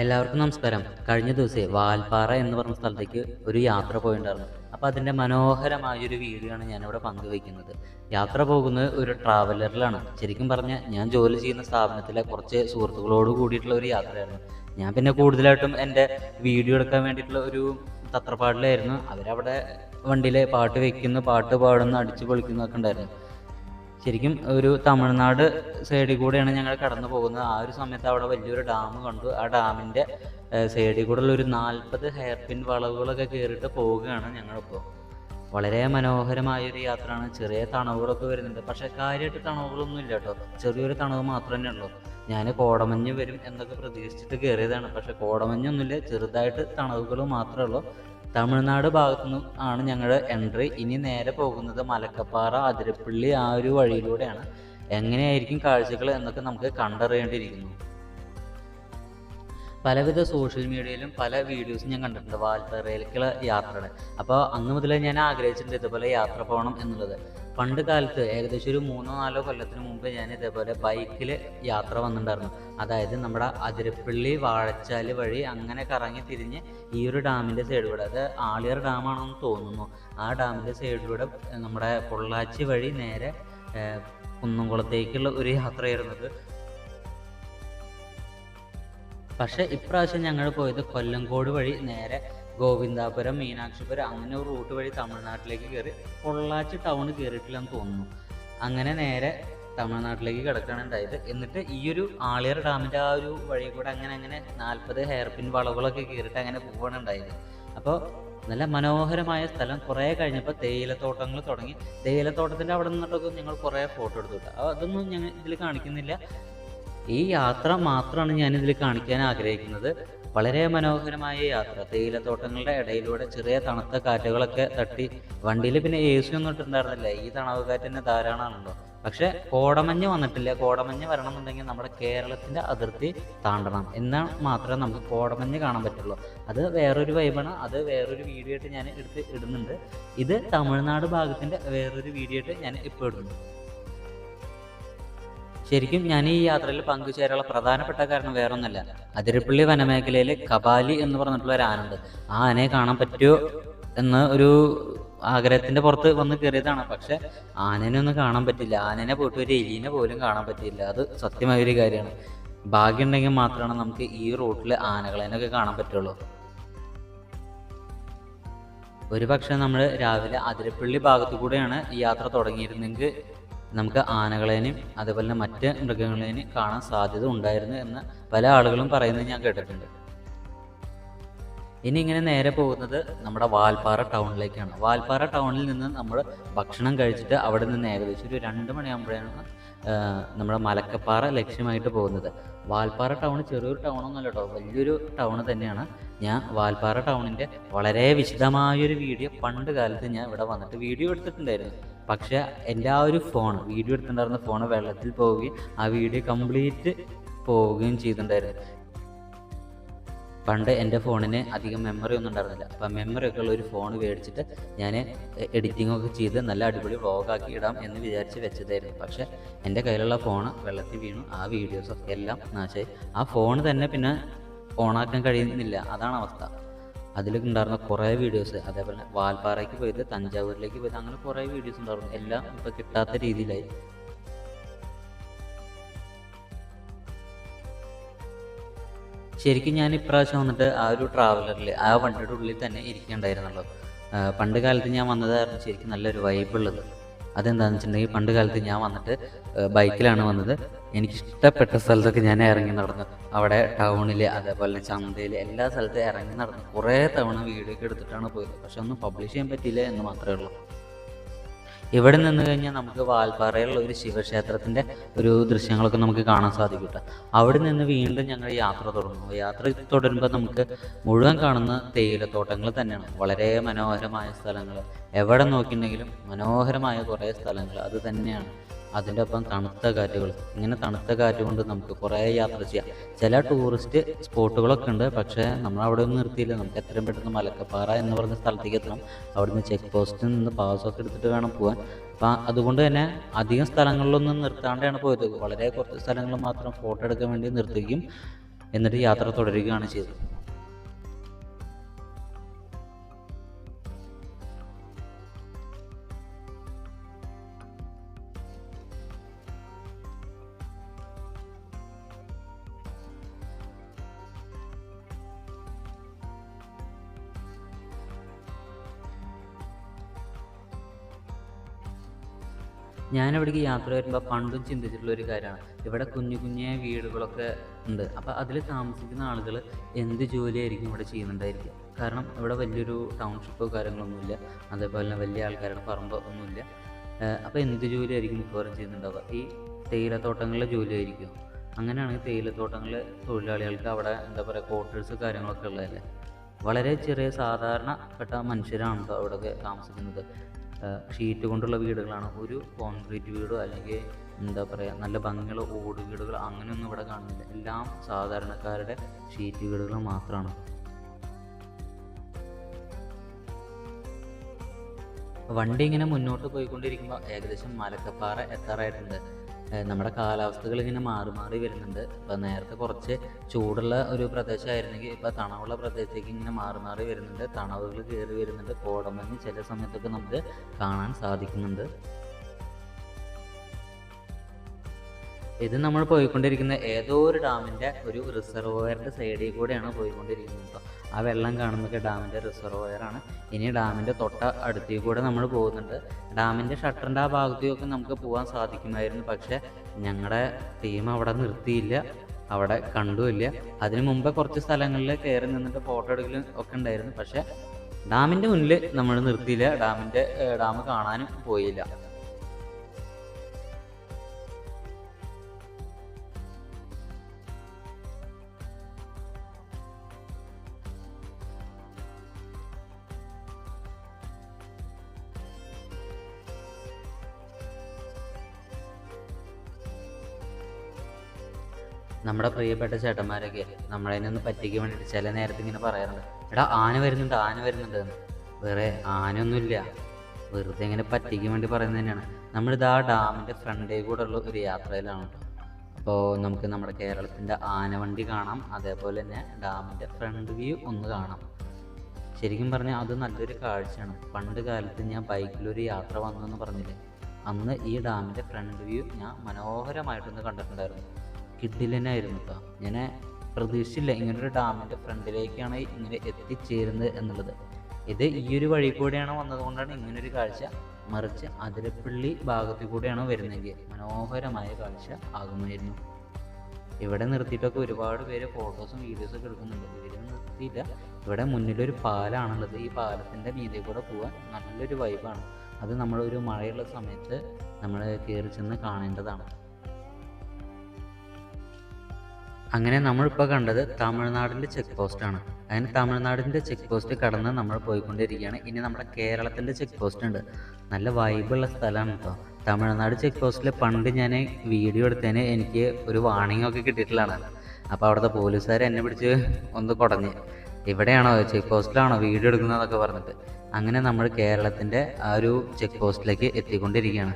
എല്ലാവർക്കും നമസ്കാരം. കഴിഞ്ഞ ദിവസേ വാൽപ്പാറ എന്ന് പറഞ്ഞ സ്ഥലത്തേക്ക് ഒരു യാത്ര പോയിട്ടുണ്ടായിരുന്നു അപ്പോൾ അതിന്റെ മനോഹരമായൊരു വീഡിയോ ആണ് ഞാനിവിടെ പങ്കുവയ്ക്കുന്നത് യാത്ര പോകുന്നത് ഒരു ട്രാവലറിലാണ്. ശരിക്കും പറഞ്ഞാൽ ഞാൻ ജോലി ചെയ്യുന്ന സ്ഥാപനത്തിലെ കുറച്ച് സുഹൃത്തുക്കളോട് കൂടിയിട്ടുള്ള ഒരു യാത്രയായിരുന്നു. ഞാൻ പിന്നെ കൂടുതലായിട്ടും എന്റെ വീഡിയോ എടുക്കാൻ വേണ്ടിയിട്ടുള്ള ഒരു തത്രപ്പാടിലായിരുന്നു. അവരവിടെ വണ്ടിയിൽ പാട്ട് വെക്കുന്നു പാട്ട് പാടുന്നു അടിച്ചു പൊളിക്കുന്നൊക്കെ ഉണ്ടായിരുന്നു. ശരിക്കും ഒരു തമിഴ്നാട് സൈഡിൽ കൂടെയാണ് ഞങ്ങൾ കടന്നു പോകുന്നത്. ആ ഒരു സമയത്ത് അവിടെ വലിയൊരു ഡാം കണ്ടു. ആ ഡാമിന്റെ സൈഡിൽ കൂടെയുള്ള ഒരു നാൽപ്പത് ഹെയർപിൻ വളവുകളൊക്കെ കയറിയിട്ട് പോവുകയാണ് ഞങ്ങളിപ്പോൾ. വളരെ മനോഹരമായ ഒരു യാത്രയാണ്. ചെറിയ തണവുകളൊക്കെ വരുന്നുണ്ട്. പക്ഷെ കാര്യമായിട്ട് തണവുകളൊന്നും ഇല്ല കേട്ടോ. ചെറിയൊരു തണവ് മാത്രം തന്നെ ഉള്ളൂ. ഞാൻ കോടമഞ്ഞ് വരും എന്നൊക്കെ പ്രതീക്ഷിച്ചിട്ട് കയറിയതാണ്. പക്ഷെ കോടമഞ്ഞൊന്നുമില്ല. ചെറുതായിട്ട് തണവുകൾ മാത്രമേ ഉള്ളൂ. തമിഴ്നാട് ഭാഗത്തു നിന്നും ആണ് ഞങ്ങളുടെ എൻട്രി ഇനി നേരെ പോകുന്നത് മലക്കപ്പാറ അതിരപ്പള്ളി ആ ഒരു വഴിയിലൂടെയാണ്. എങ്ങനെയായിരിക്കും കാഴ്ചകൾ എന്നൊക്കെ നമുക്ക് കണ്ടറിയേണ്ടിയിരിക്കുന്നു. പലവിധ സോഷ്യൽ മീഡിയയിലും പല വീഡിയോസും ഞാൻ കണ്ടിട്ടുണ്ട്. വാൽപ്പറയിലേക്കുള്ള യാത്രയുടെ അപ്പോൾ അന്ന് മുതലേ ഞാൻ ആഗ്രഹിച്ചിട്ടുണ്ട് ഇതുപോലെ യാത്ര പോകണം എന്നുള്ളത്. പണ്ട് കാലത്ത് ഏകദേശം ഒരു മൂന്നോ നാലോ കൊല്ലത്തിന് മുമ്പ് ഞാൻ ഇതേപോലെ ബൈക്കിൽ യാത്ര വന്നിട്ടുണ്ടായിരുന്നു. അതായത് നമ്മുടെ അതിരപ്പള്ളി വാഴച്ചാൽ വഴി അങ്ങനെ കറങ്ങി തിരിഞ്ഞ് ഈ ഒരു ഡാമിന്റെ സൈഡിലൂടെ അത് ആളിയർ ഡാമാണെന്ന് തോന്നുന്നു. ആ ഡാമിന്റെ സൈഡിലൂടെ നമ്മുടെ പൊള്ളാച്ചി വഴി നേരെ കുന്നംകുളത്തേക്കുള്ള ഒരു യാത്രയായിരുന്നത് പക്ഷേ ഇപ്രാവശ്യം ഞങ്ങൾ പോയത് കൊല്ലംകോട് വഴി നേരെ ഗോവിന്ദാപുരം മീനാക്ഷിപുരം അങ്ങനെ ഒരു റൂട്ട് വഴി തമിഴ്നാട്ടിലേക്ക് കയറി പൊള്ളാച്ചി ടൗൺ കയറിയിട്ടില്ലെന്ന് തോന്നുന്നു. അങ്ങനെ നേരെ തമിഴ്നാട്ടിലേക്ക് കിടക്കുകയാണ് ഉണ്ടായത്. എന്നിട്ട് ഈ ഒരു ആളിയർ ഡാമിന്റെ ആ ഒരു വഴി കൂടെ അങ്ങനെ അങ്ങനെ നാൽപ്പത് ഹെയർ പിൻ വളവുകളൊക്കെ കയറിയിട്ട് അങ്ങനെ പോവുകയാണ് ഉണ്ടായത്. അപ്പോൾ നല്ല മനോഹരമായ സ്ഥലം. കുറേ കഴിഞ്ഞപ്പോൾ തേയിലത്തോട്ടങ്ങൾ തുടങ്ങി. തേയിലത്തോട്ടത്തിന്റെ അവിടെ നിന്നിട്ടൊക്കെ ഞങ്ങൾ കുറേ ഫോട്ടോ എടുത്തു കിട്ടുക അതൊന്നും ഞങ്ങൾ ഇതിൽ കാണിക്കുന്നില്ല. ഈ യാത്ര മാത്രമാണ് ഞാൻ ഇതിൽ കാണിക്കാൻ ആഗ്രഹിക്കുന്നത്. വളരെ മനോഹരമായ യാത്ര. തേയിലത്തോട്ടങ്ങളുടെ ഇടയിലൂടെ ചെറിയ തണുത്ത കാറ്റുകളൊക്കെ തട്ടി വണ്ടിയിൽ പിന്നെ എ സി ഒന്നും ഇട്ടിട്ടുണ്ടായിരുന്നില്ല. ഈ തണവ് കാറ്റ് തന്നെ ധാരാളമാണല്ലോ. പക്ഷെ കോടമഞ്ഞ് വന്നിട്ടില്ല. കോടമഞ്ഞ് വരണമെന്നുണ്ടെങ്കിൽ നമ്മുടെ കേരളത്തിന്റെ അതിർത്തി താണ്ടണം. എന്നാൽ മാത്രമേ നമുക്ക് കോടമഞ്ഞ് കാണാൻ പറ്റുള്ളൂ. അത് വേറൊരു വൈബാണ് അത് വേറൊരു വീഡിയോ ആയിട്ട് ഞാൻ എടുത്ത് ഇടുന്നുണ്ട്. ഇത് തമിഴ്നാട് ഭാഗത്തിന്റെ വേറൊരു വീഡിയോ ആയിട്ട് ഞാൻ ഇപ്പോൾ ഇടുന്നു ശരിക്കും ഞാൻ ഈ യാത്രയിൽ പങ്കുചേരാനുള്ള പ്രധാനപ്പെട്ട കാരണം വേറൊന്നല്ല അതിരപ്പള്ളി വനമേഖലയിൽ കപാലി എന്ന് പറഞ്ഞിട്ടുള്ള ഒരു ആനുണ്ട് ആ ആനയെ കാണാൻ പറ്റുമോ എന്ന് ഒരു ആഗ്രഹത്തിന്റെ പുറത്ത് വന്ന് കയറിയതാണ്. പക്ഷെ ആനനെ ഒന്നും കാണാൻ പറ്റില്ല. ആനനെ പോയിട്ട് ഒരു എലീനെ പോലും കാണാൻ പറ്റില്ല അത് സത്യമായ ഒരു കാര്യമാണ്. ഭാഗ്യമുണ്ടെങ്കിൽ മാത്രമാണ് നമുക്ക് ഈ റൂട്ടിൽ ആനകളെനൊക്കെ കാണാൻ പറ്റുള്ളൂ. ഒരു പക്ഷേ നമ്മൾ രാവിലെ അതിരപ്പള്ളി ഭാഗത്തു കൂടെയാണ് ഈ യാത്ര തുടങ്ങിയിരുന്നെങ്കിൽ നമുക്ക് ആനകളേനെയും അതുപോലെ തന്നെ മറ്റ് മൃഗങ്ങളേനും കാണാൻ സാധ്യത ഉണ്ടായിരുന്നു എന്ന് പല ആളുകളും പറയുന്നത് ഞാൻ കേട്ടിട്ടുണ്ട്. ഇനി ഇങ്ങനെ നേരെ പോകുന്നത് നമ്മുടെ വാൽപ്പാറ ടൗണിലേക്കാണ്. വാൽപ്പാറ ടൗണിൽ നിന്ന് നമ്മൾ ഭക്ഷണം കഴിച്ചിട്ട് അവിടെ നിന്ന് ഏകദേശം ഒരു രണ്ട് മണിയാകുമ്പോഴാണ് നമ്മുടെ മലക്കപ്പാറ ലക്ഷ്യമായിട്ട് പോകുന്നത്. വാൽപ്പാറ ടൗൺ ചെറിയൊരു ടൗണൊന്നുമല്ല കേട്ടോ വലിയൊരു ടൗൺ തന്നെയാണ്. ഞാൻ വാൽപ്പാറ ടൗണിന്റെ വളരെ വിശദമായൊരു വീഡിയോ പണ്ട് കാലത്ത് ഞാൻ ഇവിടെ വന്നിട്ട് വീഡിയോ എടുത്തിട്ടുണ്ടായിരുന്നു. പക്ഷേ എന്റെ ആ ഒരു ഫോൺ വീഡിയോ എടുത്തിട്ടുണ്ടായിരുന്ന ഫോൺ വെള്ളത്തിൽ പോവുകയും ആ വീഡിയോ കംപ്ലീറ്റ് പോവുകയും ചെയ്തിട്ടുണ്ടായിരുന്നു. പണ്ട് എന്റെ ഫോണിന് അധികം മെമ്മറി ഒന്നും ഉണ്ടായിരുന്നില്ല. അപ്പം മെമ്മറി ഒക്കെ ഉള്ള ഒരു ഫോൺ മേടിച്ചിട്ട് ഞാൻ എഡിറ്റിംഗ് ഒക്കെ ചെയ്ത് നല്ല അടിപൊളി വ്ളോഗാക്കി ഇടാം എന്ന് വിചാരിച്ച് വെച്ചതായിരുന്നു. പക്ഷേ എന്റെ കയ്യിലുള്ള ഫോൺ വെള്ളത്തിൽ വീണു. ആ വീഡിയോസൊക്കെ എല്ലാം നാശമായി ആ ഫോൺ തന്നെ പിന്നെ ഓണാക്കാൻ കഴിയുന്നില്ല. അതാണ് അവസ്ഥ. അതിൽ ഉണ്ടായിരുന്ന കുറേ വീഡിയോസ് അതേപോലെ വാൽപ്പാറയ്ക്ക് പോയത് തഞ്ചാവൂരിലേക്ക് പോയത് അങ്ങനെ കുറേ വീഡിയോസ് ഉണ്ടായിരുന്നു. എല്ലാം ഇപ്പോൾ കിട്ടാത്ത രീതിയിലായി. ശരിക്കും ഞാൻ ഇപ്രാവശ്യം വന്നിട്ട് ആ ഒരു ട്രാവലറിൽ ആ വണ്ടിയുടെ ഉള്ളിൽ തന്നെ ഇരിക്കണ്ടായിരുന്നുള്ളൂ. പണ്ട് കാലത്ത് ഞാൻ വന്നതായിരുന്നു ശരിക്കും നല്ലൊരു വൈബുള്ളത് അതെന്താണെന്ന് വെച്ചിട്ടുണ്ടെങ്കിൽ പണ്ട് കാലത്ത് ഞാൻ വന്നിട്ട് ബൈക്കിലാണ് വന്നത്. എനിക്ക് ഇഷ്ടപ്പെട്ട സ്ഥലത്തൊക്കെ ഞാൻ ഇറങ്ങി നടന്നു. അവിടെ ടൗണിൽ അതേപോലെ ചന്തയിൽ എല്ലാ സ്ഥലത്തും ഇറങ്ങി നടന്നു. കുറേ തവണ വീഡിയോ ഒക്കെ എടുത്തിട്ടാണ് പോയത്. പക്ഷെ ഒന്നും പബ്ലിഷ് ചെയ്യാൻ പറ്റിയില്ല എന്ന് മാത്രമേ ഉള്ളൂ. ഇവിടെ നിന്ന് കഴിഞ്ഞാൽ നമുക്ക് വാൽപ്പാറയിലുള്ള ഒരു ശിവക്ഷേത്രത്തിന്റെ ഒരു ദൃശ്യങ്ങളൊക്കെ നമുക്ക് കാണാൻ സാധിക്കും കേട്ടോ. അവിടെ നിന്ന് വീണ്ടും ഞങ്ങൾ യാത്ര തുടർന്നു യാത്ര തുടരുമ്പോൾ നമുക്ക് മുഴുവൻ കാണുന്ന തേയിലത്തോട്ടങ്ങൾ തന്നെയാണ്. വളരെ മനോഹരമായ സ്ഥലങ്ങൾ. എവിടെ നോക്കിയിട്ടുണ്ടെങ്കിലും മനോഹരമായ കുറേ സ്ഥലങ്ങൾ. അത് തന്നെയാണ്. അതിന്റെ ഒപ്പം തണുത്ത കാറ്റുകൾ. ഇങ്ങനെ തണുത്ത കാറ്റ് കൊണ്ട് നമുക്ക് കുറേ യാത്ര ചെയ്യാം. ചില ടൂറിസ്റ്റ് സ്പോട്ടുകളൊക്കെ ഉണ്ട്. പക്ഷേ നമ്മൾ അവിടെ ഒന്നും നിർത്തിയില്ല. നമുക്ക് എത്രയും പെട്ടെന്ന് മലക്കപ്പാറ എന്ന് പറഞ്ഞ സ്ഥലത്തേക്ക് എത്തണം. അവിടുന്ന് ചെക്ക് പോസ്റ്റിൽ നിന്ന് പാസൊക്കെ എടുത്തിട്ട് വേണം പോകാൻ അപ്പം അതുകൊണ്ട് തന്നെ അധികം സ്ഥലങ്ങളിലൊന്നും നിർത്താണ്ടാണ് പോയത്. വളരെ കുറച്ച് സ്ഥലങ്ങൾ മാത്രം ഫോട്ടോ എടുക്കാൻ വേണ്ടി നിർത്തുകയും എന്നിട്ട് യാത്ര തുടരുകയാണ് ചെയ്തത്. ഞാനിവിടേക്ക് യാത്ര വരുമ്പോൾ പണ്ടും ചിന്തിച്ചിട്ടുള്ള ഒരു കാര്യമാണ്. ഇവിടെ കുഞ്ഞു കുഞ്ഞു വീടുകളൊക്കെ ഉണ്ട്. അപ്പോൾ അതിൽ താമസിക്കുന്ന ആളുകൾ എന്ത് ജോലിയായിരിക്കും ഇവിടെ ചെയ്യുന്നുണ്ടായിരിക്കുക? കാരണം ഇവിടെ വലിയൊരു ടൗൺഷിപ്പോ കാര്യങ്ങളൊന്നുമില്ല. അതേപോലെ തന്നെ വലിയ ആൾക്കാരുടെ പറമ്പ് ഒന്നുമില്ല. അപ്പോൾ എന്ത് ജോലിയായിരിക്കും മിക്കവാറും ചെയ്യുന്നുണ്ടാവുക? ഈ തേയിലത്തോട്ടങ്ങളിലെ ജോലിയായിരിക്കും അങ്ങനെയാണെങ്കിൽ തേയിലത്തോട്ടങ്ങളിലെ തൊഴിലാളികൾക്ക് അവിടെ എന്താ പറയുക ക്വാർട്ടേഴ്സ് കാര്യങ്ങളൊക്കെ ഉള്ളതല്ലേ? വളരെ ചെറിയ സാധാരണപ്പെട്ട മനുഷ്യരാണ് അവിടെ അവിടെയൊക്കെ താമസിക്കുന്നത്. ഷീറ്റ് കൊണ്ടുള്ള വീടുകളാണ്. ഒരു കോൺക്രീറ്റ് വീടോ അല്ലെങ്കിൽ എന്താ പറയുക നല്ല ഭംഗിയുള്ള ഓട് വീടുകൾ അങ്ങനെയൊന്നും ഇവിടെ കാണുന്നില്ല. എല്ലാം സാധാരണക്കാരുടെ ഷീറ്റ് വീടുകൾ മാത്രമാണ്. വണ്ടി ഇങ്ങനെ മുന്നോട്ട് പോയിക്കൊണ്ടിരിക്കുമ്പോൾ ഏകദേശം മലക്കപ്പാറ എത്താറായിട്ടുണ്ട്. നമ്മുടെ കാലാവസ്ഥകൾ ഇങ്ങനെ മാറി മാറി വരുന്നുണ്ട്. ഇപ്പം നേരത്തെ കുറച്ച് ചൂടുള്ള ഒരു പ്രദേശമായിരുന്നെങ്കിൽ ഇപ്പം തണവുള്ള പ്രദേശത്തേക്ക് ഇങ്ങനെ മാറി മാറി വരുന്നുണ്ട്. തണവുകൾ കയറി വരുന്നുണ്ട്. കോടമഞ്ഞ് ചില സമയത്തൊക്കെ നമുക്ക് കാണാൻ സാധിക്കുന്നുണ്ട്. ഇത് നമ്മൾ പോയിക്കൊണ്ടിരിക്കുന്ന ഏതോ ഒരു ഡാമിന്റെ ഒരു റിസർവോയറിന്റെ സൈഡിൽ കൂടെയാണ് പോയിക്കൊണ്ടിരിക്കുന്നത് കേട്ടോ ആ വെള്ളം കാണുന്നൊക്കെ ഡാമിന്റെ റിസർവോയറാണ് ഇനി ഡാമിന്റെ തൊട്ട അടുത്തേക്ക് കൂടെ നമ്മൾ പോകുന്നുണ്ട്. ഡാമിന്റെ ഷട്ടറിന്റെ ആ ഭാഗത്തേക്കൊക്കെ നമുക്ക് പോകാൻ സാധിക്കുമായിരുന്നു. പക്ഷേ ഞങ്ങളുടെ ടീം അവിടെ നിർത്തിയില്ല. അവിടെ കണ്ടുമില്ല അതിനു മുമ്പേ കുറച്ച് സ്ഥലങ്ങളിൽ കയറി നിന്നിട്ട് ഫോട്ടോ എടുക്കലും ഒക്കെ ഉണ്ടായിരുന്നു. പക്ഷേ ഡാമിന്റെ മുന്നിൽ നമ്മൾ നിർത്തിയില്ല. ഡാമിന്റെ ഡാം കാണാനും പോയില്ല. നമ്മുടെ പ്രിയപ്പെട്ട ചേട്ടന്മാരൊക്കെ നമ്മളെ ഒന്ന് പറ്റിക്കാൻ വേണ്ടിയിട്ട് ചില നേരത്തെ ഇങ്ങനെ പറയാറുണ്ട്. എടാ ആന വരുന്നുണ്ട് ആന വരുന്നുണ്ട് വേറെ ആനയൊന്നുമില്ല. വെറുതെ ഇങ്ങനെ പറ്റിക്കാൻ വേണ്ടി പറയുന്നത് തന്നെയാണ്. നമ്മളിത് ആ ഡാമിന്റെ ഫ്രണ്ടേ കൂടെ ഉള്ള ഒരു യാത്രയിലാണ് അപ്പോൾ നമുക്ക് നമ്മുടെ കേരളത്തിന്റെ ആനവണ്ടി കാണാം. അതേപോലെ തന്നെ ഡാമിന്റെ ഫ്രണ്ട് വ്യൂ ഒന്ന് കാണാം. ശരിക്കും പറഞ്ഞാൽ അത് നല്ലൊരു കാഴ്ചയാണ്. പണ്ട് കാലത്ത് ഞാൻ ബൈക്കിലൊരു യാത്ര വന്നു എന്ന് പറഞ്ഞില്ലേ? അന്ന് ഈ ഡാമിന്റെ ഫ്രണ്ട് വ്യൂ ഞാൻ മനോഹരമായിട്ടൊന്ന് കണ്ടിട്ടുണ്ടായിരുന്നു. കിഡിലനായിരുന്നു കേട്ടോ ഞാൻ പ്രതീക്ഷിച്ചില്ല ഇങ്ങനൊരു ഡാമിന്റെ ഫ്രണ്ടിലേക്കാണ് ഇങ്ങനെ എത്തിച്ചേരുന്നത് എന്നുള്ളത്. ഇത് ഈ ഒരു വഴി കൂടെയാണ് വന്നതുകൊണ്ടാണ് ഇങ്ങനൊരു കാഴ്ച മറിച്ച് അതിരപ്പള്ളി ഭാഗത്തു കൂടെയാണ് വരുന്നതെങ്കിൽ മനോഹരമായ കാഴ്ച ആകുമായിരുന്നു. ഇവിടെ നിർത്തിയിട്ടൊക്കെ ഒരുപാട് പേര് ഫോട്ടോസും വീഡിയോസും ഒക്കെ എടുക്കുന്നുണ്ട്. ഇവരും നിർത്തിയില്ല. ഇവിടെ മുന്നിലൊരു പാലാണുള്ളത്. ഈ പാലത്തിന്റെ മീതെ കൂടെ പോകാൻ നല്ലൊരു വൈബാണ് അത് നമ്മളൊരു മഴയുള്ള സമയത്ത് നമ്മൾ കയറി ചെന്ന് കാണേണ്ടതാണ്. അങ്ങനെ നമ്മളിപ്പോൾ കണ്ടത് തമിഴ്നാടിന്റെ ചെക്ക് പോസ്റ്റാണ് അങ്ങനെ തമിഴ്നാടിന്റെ ചെക്ക് പോസ്റ്റ് കടന്ന് നമ്മൾ പോയിക്കൊണ്ടിരിക്കുകയാണ്. ഇനി നമ്മുടെ കേരളത്തിന്റെ ചെക്ക് പോസ്റ്റ് ഉണ്ട്. നല്ല വൈബുള്ള സ്ഥലമാണ് കേട്ടോ തമിഴ്നാട് ചെക്ക് പോസ്റ്റിൽ പണ്ട് ഞാൻ വീഡിയോ എടുത്തതിന് എനിക്ക് ഒരു വാണിംഗ് ഒക്കെ കിട്ടിയിട്ടുള്ളതാണ് അപ്പോൾ അവിടുത്തെ പോലീസുകാർ എന്നെ പിടിച്ച് ഒന്ന് കുടഞ്ഞ്. ഇവിടെയാണോ ചെക്ക് പോസ്റ്റിലാണോ വീഡിയോ എടുക്കുന്നതെന്നൊക്കെ പറഞ്ഞിട്ട്. അങ്ങനെ നമ്മൾ കേരളത്തിന്റെ ആ ഒരു ചെക്ക് പോസ്റ്റിലേക്ക് എത്തിക്കൊണ്ടിരിക്കുകയാണ്.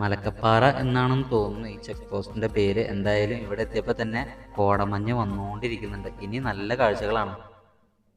മലക്കപ്പാറ എന്നാണെന്ന് തോന്നുന്നു. ഈ ചെക്ക് പോസ്റ്റിന്റെ പേര് എന്തായാലും ഇവിടെ എത്തിയപ്പോൾ തന്നെ കോടമഞ്ഞ് വന്നുകൊണ്ടിരിക്കുന്നുണ്ട്. ഇനി നല്ല കാഴ്ചകളാണ്.